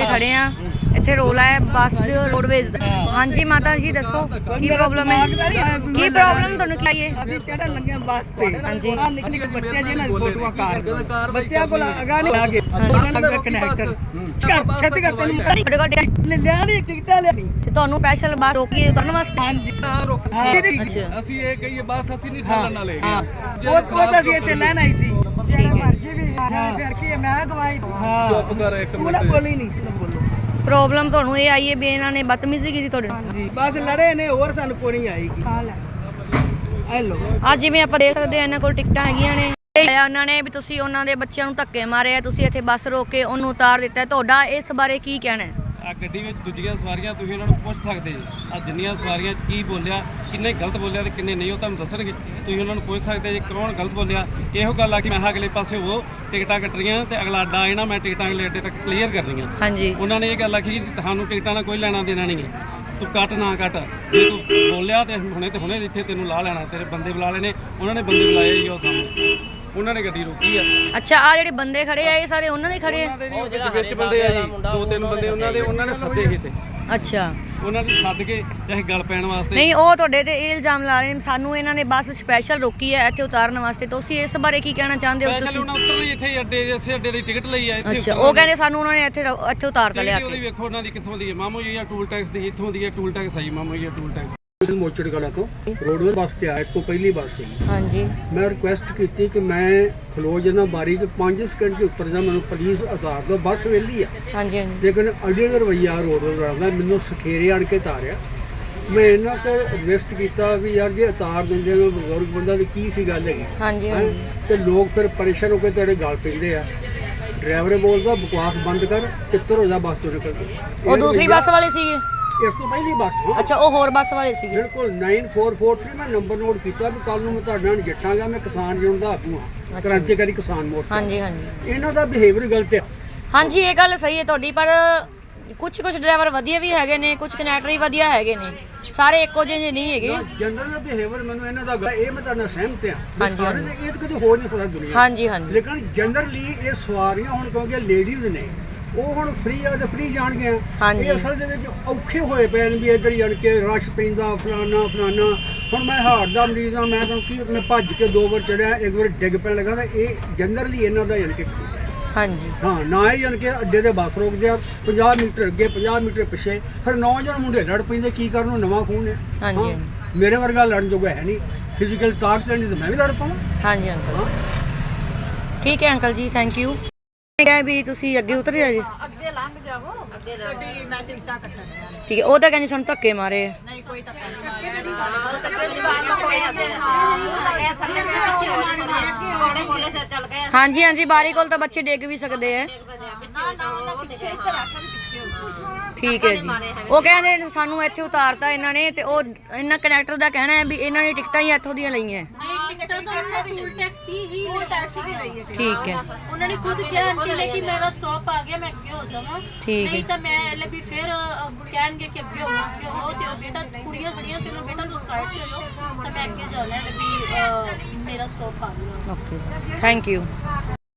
ਇੱਥੇ ਖੜੇ ਆ। ਇੱਥੇ ਰੋਲਾ ਹੈ ਬੱਸ ਦੇ ਰੋਡਵੇਜ਼ ਦਾ। ਹਾਂਜੀ ਮਾਤਾ ਜੀ ਦੱਸੋ ਕੀ ਪ੍ਰੋਬਲਮ ਹੈ? ਕੀ ਪ੍ਰੋਬਲਮ ਤੁਹਾਨੂੰ ਕੀ ਹੈ ਅਸੀਂ ਚੜਨ ਲੱਗੇ ਬੱਸ ਤੇ। ਹਾਂਜੀ। ਨਿੱਕੇ ਬੱਚੇ ਜਿਹਨਾਂ ਦੀ ਫੋਟੋਆਂ ਕਾਰ ਬੱਚਿਆਂ ਕੋਲ ਅਗਾ ਨਹੀਂ ਉਹਨਾਂ ਕਨੈਕਟਰ ਕੇ ਤੁਹਾਡੇ ਕੋਲ ਲੈ ਲਿਆ ਨਹੀਂ ਟਿਕਟਾਂ ਲਿਆ ਤੇ ਤੁਹਾਨੂੰ ਸਪੈਸ਼ਲ ਬੱਸ ਰੋਕੀ ਉਤਰਨ ਵਾਸਤੇ? ਹਾਂਜੀ। ਨਾ ਰੁਕ। ਅਸੀਂ ਇਹ ਕਹੀਏ ਬਸ ਅਸੀਂ ਨਹੀਂ ਠਾਲਣ ਵਾਲੇ। ਹਾਂ। ਉਹ ਉਹ ਤਾਂ ਅਸੀਂ ਇੱਥੇ ਲੈਣ ਆਈ ਸੀ। ਠੀਕ ਹੈ। ਫਿਰ ਕੀ ਮੈਂ ਗਵਾਈ ਹਾਂ। ਚੁੱਪ ਕਰ ਇੱਕ ਤੂੰ ਨਾ ਮਿੰਟ। ਬੋਲੀ ਨਹੀਂ ਤੂੰ ਨਾ ਬੋਲੋ। ਪ੍ਰੋਬਲਮ ਤੁਹਾਨੂੰ ਇਹ ਆਈ ਹੈ ਵੀ ਇਹਨਾਂ ਨੇ ਬਦਤਮੀਜ਼ੀ ਕੀਤੀ ਤੁਹਾਡੇ ਨਾਲ? ਜੀ ਬਸ ਲੜੇ ਨੇ ਹੋਰ ਸਾਨੂੰ ਕੋਈ ਨਹੀਂ ਆਏਗੀ। ਹੈਲੋ। ਆ ਜਿਵੇਂ ਆਪਾਂ ਦੇਖ ਸਕਦੇ ਆ ਇਹਨਾਂ ਕੋਲ ਟਿਕਟਾਂ ਹੈਗੀਆਂ ਨੇ। ਤੇ ਉਹਨਾਂ ਨੇ ਵੀ ਤੁਸੀਂ ਉਹਨਾਂ ਦੇ ਬੱਚਿਆਂ ਨੂੰ ਧੱਕੇ ਮਾਰੇ ਆ ਤੁਸੀਂ ਇੱਥੇ ਬੱਸ ਰੋਕ ਕੇ ਉਹਨੂੰ ਉਤਾਰ ਦਿੱਤਾ। ਹੈ। ਤੁਹਾਡਾ ਇਸ ਬਾਰੇ ਕੀ ਕਹਿਣਾ ਹੈ? ਆ ਗੱਡੀ ਵਿੱਚ ਦੂਜੀਆਂ ਸਵਾਰੀਆਂ ਤੁਸੀਂ ਉਹਨਾਂ ਨੂੰ ਪੁੱਛ ਸਕਦੇ ਜੀ। ਆ ਜਿੰਨੀਆਂ ਸਵਾਰੀਆਂ ਕੀ ਬੋਲਿਆ ਕਿੰਨੇ ਗਲਤ ਬੋਲਿਆ ਤੇ ਕਿੰਨੇ ਨਹੀਂ ਉਹ ਤੁਹਾਨੂੰ ਦੱਸਣਗੇ। ਤੁਸੀਂ ਉਹਨਾਂ ਨੂੰ ਪੁੱਛ ਸਕਦੇ ਜੀ ਕੌਣ ਗਲਤ ਬੋਲਿਆ। ਇਹੋ ਗੱਲ ਆ ਕਿ ਮੈਂ ਅਗਲੇ ਪਾਸੇ ਉਹ ਟਿਕਟਾਂ ਕੱਟ ਰਹੀਆਂ ਤੇ ਅਗਲਾ ਅੱਡਾ ਆਏ ਨਾ ਮੈਂ ਟਿਕਟਾਂ ਅਗਲੇ ਅੱਡੇ ਤੱਕ ਕਲੀਅਰ ਕਰਨੀਆਂ। ਹਾਂਜੀ। ਉਹਨਾਂ ਨੇ ਇਹ ਗੱਲ ਆਖੀ ਕਿ ਤੁਹਾਨੂੰ ਟਿਕਟਾਂ ਨਾਲ ਕੋਈ ਲੈਣਾ ਦੇਣਾ ਨਹੀਂ ਹੈ। ਤੂੰ ਕੱਟ ਨਾ ਕੱਟ। ਜੇ ਤੂੰ ਬੋਲਿਆ ਤੇ ਹੁਣੇ ਤੇ ਹੁਣੇ ਇੱਥੇ ਤੈਨੂੰ ਲਾ ਲੈਣਾ ਤੇਰੇ ਬੰਦੇ ਬੁਲਾ ਲੈਣੇ। ਉਹਨਾਂ ਨੇ ਬੰਦੇ ਬੁਲਾਏ ਹੀ ਉਹ ਸਾਹਮਣੇ ਉਹਨਾਂ ਨੇ ਗੱਡੀ ਰੋਕੀ ਆ। ਅੱਛਾ ਆ ਜਿਹੜੇ ਬੰਦੇ ਖੜੇ ਆ ਇਹ ਸਾਰੇ ਉਹਨਾਂ ਦੇ ਖੜੇ ਆ? ਉਹ ਜਿਹੜੇ ਵਿੱਚ ਬੰਦੇ ਆ ਜੀ ਦੋ ਤਿੰਨ ਬੰਦੇ ਉਹਨਾਂ ਦੇ ਉਹਨਾਂ ਨੇ ਸੱਦੇ ਸੀ ਤੇ ਅੱਛਾ। ਉਹਨਾਂ ਨੇ ਸੱਦ ਕੇ ਚਾਹੇ ਗੱਲ ਪੈਣ ਵਾਸਤੇ। ਨਹੀਂ ਉਹ ਤੁਹਾਡੇ ਤੇ ਇਹ ਇਲਜ਼ਾਮ ਲਾ ਰਹੇ ਨੇ ਸਾਨੂੰ ਇਹਨਾਂ ਨੇ ਬੱਸ ਸਪੈਸ਼ਲ ਰੋਕੀ ਹੈ ਇੱਥੇ ਉਤਾਰਨ ਵਾਸਤੇ। ਤੁਸੀਂ ਇਸ ਬਾਰੇ ਕੀ ਕਹਿਣਾ ਚਾਹੁੰਦੇ ਹੋ? ਤੁਸੀਂ ਉਹਨਾਂ ਉੱਤਰ ਲਈ ਇੱਥੇ ਅੱਡੇ ਜਿਸੇ ਅੱਡੇ ਦੀ ਟਿਕਟ ਲਈ ਆ ਇੱਥੇ ਅੱਛਾ ਉਹ ਕਹਿੰਦੇ ਸਾਨੂੰ ਉਹਨਾਂ ਨੇ ਇੱਥੇ ਇੱਥੇ ਉਤਾਰਤਾ ਲਿਆ ਉਹਦੀ ਕੇ। ਵੇਖੋ ਉਹਨਾਂ ਦੀ ਕਿੱਥੋਂ ਦੀ ਹੈ। ਮਾਮੂ ਜੀ ਆ ਟੂਲ ਟੈਕਸ ਦੀ ਇੱਥੋਂ ਦੀ ਹੈ ਟੂਲ ਟੈਕਸ ਆਈ ਮਾਮੂ ਜੀ ਆ ਟੂਲ ਟੈਕਸ ਮੋਚੜ ਕਲਾ ਤੋਂ ਰੋਡਵੇਜ਼ ਬੱਸ ਤੇ ਆਇਆ ਤੋਂ ਪਹਿਲੀ ਬੱਸ ਸੀ ਹਾਂਜੀ। ਮੈਂ ਰਿਕੁਐਸਟ ਕੀਤੀ ਕਿ ਮੈਂ ਖਲੋ ਜਨਾ ਬਾਰੀ ਚ 5 ਸਕਿੰਟ ਚ ਉਤਰ ਜਾ ਮੈਨੂੰ ਪਲੀਜ਼ ਉਤਾਰ ਦਿਓ ਬੱਸ ਵੇਲੀ ਆ। ਹਾਂਜੀ ਹਾਂਜੀ। ਲੇਕਿਨ ਅੜੇ ਦਾ ਰਵਈਆ ਰੋਡਵੇਜ਼ ਵਾਲਾ ਦਾ ਮੈਨੂੰ ਸਖੇਰੇ ਆਣ ਕੇ ਤਾਰਿਆ। ਮੈਂ ਇਹਨਾਂ ਤੇ ਰਿਕਵੈਸਟ ਕੀਤਾ ਵੀ ਯਾਰ ਜੇ ਉਤਾਰ ਦਿੰਦੇ ਮੈਂ ਬਜ਼ੁਰਗ ਬੰਦਾ ਤੇ ਕੀ ਸੀ ਗੱਲ ਹੈਗੀ? ਹਾਂਜੀ? ਹਾਂਜੀ। ਤੇ ਲੋਕ ਫਿਰ ਪਰੇਸ਼ਾਨ ਹੋ ਕੇ ਤੇਰੇ ਗਾਲ ਪੈਂਦੇ ਆ। ਡਰਾਈਵਰ ਬੋਲਦਾ ਬਕਵਾਸ ਬੰਦ ਕਰ ਤਿੱਤਰ ਹੋ ਜਾ ਬੱਸ ਚੋਂ ਨਿਕਲ ਕੇ। ਉਹ ਦੂਸਰੀ ਬੱਸ ਵਾਲੇ ਸੀਗੇ। ਇਸ ਤੋਂ ਪਹਿਲੀ ਬੱਸ ਹਾਂ। ਅੱਛਾ ਉਹ ਹੋਰ ਬੱਸ ਵਾਲੇ ਸੀਗੇ ਬਿਲਕੁਲ 944 ਮੈਂ ਨੰਬਰ ਨੋਟ ਕੀਤਾ ਵੀ ਕੱਲ ਨੂੰ ਮੈਂ ਤੁਹਾਡੇ ਨਾਲ ਨਜਿੱਠਾਂਗਾ ਮੈਂ ਕਿਸਾਨ ਯੂਨੀਅਨ ਦਾ ਆਗੂ ਹਾਂ ਅੱਛਾ। ਕ੍ਰਾਂਤੀਕਾਰੀ ਕਿਸਾਨ ਮੋਰਚਾ ਹਾਂਜੀ ਹਾਂਜੀ ਇਹਨਾਂ ਦਾ ਬਿਹੇਵੀਅਰ ਗਲਤ ਹੈ ਹਾਂਜੀ ਇਹ ਗੱਲ ਸਹੀ ਹੈ ਤੁਹਾਡੀ ਪਰ ਕੁਝ ਕੁਝ ਡਰਾਈਵਰ ਵਧੀਆ ਵੀ ਹੈਗੇ ਨੇ ਕੁਝ ਕਨੈਕਟਰ ਵੀ ਵਧੀਆ ਹੈਗੇ ਨੇ ਸਾਰੇ ਇੱਕੋ ਜਿਹੇ ਨਹੀਂ ਹੈਗੇ ਜਨਰਲ ਬਿਹੇਵੀਅਰ ਮੈਨੂੰ ਇਹਨਾਂ ਦਾ ਗ- ਇਹ ਮੈਂ ਤੁਹਾਡਾ ਸਹਿਮਤ ਹਾਂ ਵੀ ਹਾਂਜੀ, ਸਾਰੇ ਹਾਂਜੀ। ਦੇ- ਇਹ ਤਾਂ ਕਦੇ ਹੋ ਨਹੀਂ ਸਕਦਾ ਦੁਨੀਆ। ਹਾਂਜੀ ਹਾਂਜੀ ਲੇਕਿਨ ਜਨਰਲੀ ਇਹ ਸਵਾਰੀਆਂ ਹੁਣ ਕਿਉਂਕਿ ਲੇਡੀਜ਼ ਨੇ ਉਹ ਹੁਣ ਫ੍ਰੀ ਆ ਤੇ ਫ੍ਰੀ ਜਾਣਗੇ ਹਾਂਜੀ। ਇਹ ਅਸਲ ਦੇ ਵਿੱਚ ਔਖੇ ਹੋਏ ਪਏ ਨੇ ਵੀ ਇੱਧਰ ਜਾਣ ਕੇ ਰਸ਼ ਪੈਂਦਾ ਫਲਾਨਾ ਫਲਾਨਾ। ਹੁਣ ਮੈਂ ਹਾਰਟ ਦਾ ਮਰੀਜ਼ ਆ ਮੈਂ ਤੁਹਾਨੂੰ ਕੀ ਮੈਂ ਭੱਜ ਕੇ ਦੋ ਵਾਰ ਚੜਿਆ ਇੱਕ ਵਾਰ ਡਿੱਗ ਪੈਣ ਲੱਗਾ ਤਾਂ ਇਹ ਜਨਰਲੀ ਇਹਨਾਂ ਦਾ ਜਾਣ ਕੇ ਕਸੂਰ ਹੈ। ਹਾਂਜੀ। ਹਾਂ ਨਾ ਹੀ ਜਾਣ ਕੇ ਅੱਡੇ ਦੇ ਬੱਸ ਰੋਕਦੇ ਆ 50 ਮੀਟਰ ਅੱਗੇ 50 ਮੀਟਰ ਪਿੱਛੇ। ਫਿਰ ਨੌਜਵਾਨ ਮੁੰਡੇ ਲੜ ਪੈਂਦੇ ਕੀ ਕਰਨ ਨੂੰ ਨਵਾਂ ਖੂਨ ਹੈ? ਹਾਂਜੀ, ਹਾਂ, ਮੇਰੇ ਵਰਗਾ ਲੜਨ ਜੋਗਾ ਹੈ ਨਹੀਂ। ਫਿਜ਼ੀਕਲ ਤਾਕਤ ਨਹੀਂ ਤਾਂ ਮੈਂ ਵੀ ਲੜ ਪਾਵਾਂ। ਹਾਂਜੀ ਅੰਕਲ ਹਾਂ। ਠੀਕ ਹੈ ਅੰਕਲ ਜੀ ਥੈਂਕ ਯੂ ਕਿਹਾ ਵੀ ਤੁਸੀਂ ਅੱਗੇ ਉਤਰ ਜਾ ਜੀ। ਅੱਗੇ ਲੰਘ ਜਾਵੋ। ਅੱਗੇ ਗੱਡੀ ਮੈਂ ਟਿਕਟਾਂ ਕੱਟਣੀਆਂ ਠੀਕ ਹੈ ਉਹ ਤਾਂ ਕਹਿੰਦੇ ਸਾਨੂੰ ਧੱਕੇ ਮਾਰੇ ਆ। ਨਹੀਂ ਕੋਈ ਧੱਕਾ ਨਹੀਂ ਹਾਂਜੀ ਹਾਂਜੀ ਬਾਰੀ ਕੋਲ ਤਾਂ ਬੱਚੇ ਡਿੱਗ ਵੀ ਸਕਦੇ ਆ। ਠੀਕ ਹੈ ਜੀ। ਉਹ ਕਹਿੰਦੇ ਸਾਨੂੰ ਇੱਥੇ ਉਤਾਰਤਾ ਇਹਨਾਂ ਨੇ ਤੇ ਉਹ ਇਹਨਾਂ ਕਨੈਕਟਰ ਦਾ ਕਹਿਣਾ ਹੈ ਵੀ ਇਹਨਾਂ ਨੇ ਟਿਕਟਾਂ ਹੀ ਇੱਥੋਂ ਦੀਆਂ ਲਈਆਂ। ਟਿਕਟਾਂ ਤਾਂ ਉਹਨਾਂ ਦੀ ਟੂਲ ਟੈਕਸੀ ਹੀ ਉਹ ਟੈਕਸੀ ਦੀ ਲਈ ਹੈ। ਠੀਕ ਹੈ। ਉਹਨਾਂ ਨੇ ਖੁਦ ਕਿਹਾ ਆਂਟੀ ਨੇ ਕਿ ਮੇਰਾ ਸਟਾਪ ਆ ਗਿਆ ਮੈਂ ਅੱਗੇ ਹੋ ਜਾਵਾਂ। ਠੀਕ ਹੈ। ਨਹੀਂ ਤਾਂ ਮੈਂ ਲੈ ਵੀ ਫਿਰ ਅਹ, ਕਹਿਣਗੇ ਕਿ ਅੱਗੇ ਹੋ ਅੱਗੇ ਹੋ ਤੇ ਉਹ ਬੇਟਾ ਕੁੜੀਆਂ ਖੜੀਆਂ ਸੀ ਉਹ ਬੇਟਾ ਤੂੰ ਸਾਈਡ ਤੇ ਹੋ ਜਾਓ ਤਾਂ ਮੈਂ ਅੱਗੇ ਜਾਣਾ ਹੈ ਵੀ ਅਹ, ਮੇਰਾ ਸਟਾਪ ਆ ਗਿਆ। Okay thank you